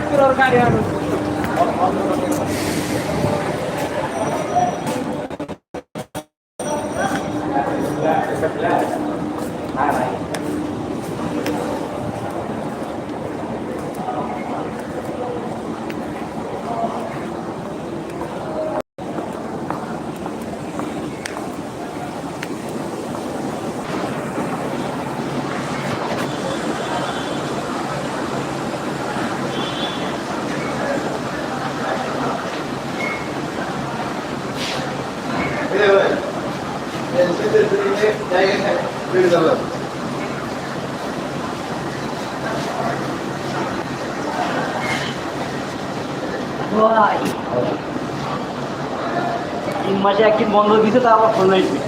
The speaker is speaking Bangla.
Hector Orgariano. তিন মাসে একদিন বন্ধ দিতে তা আবার ফোন হয়েছে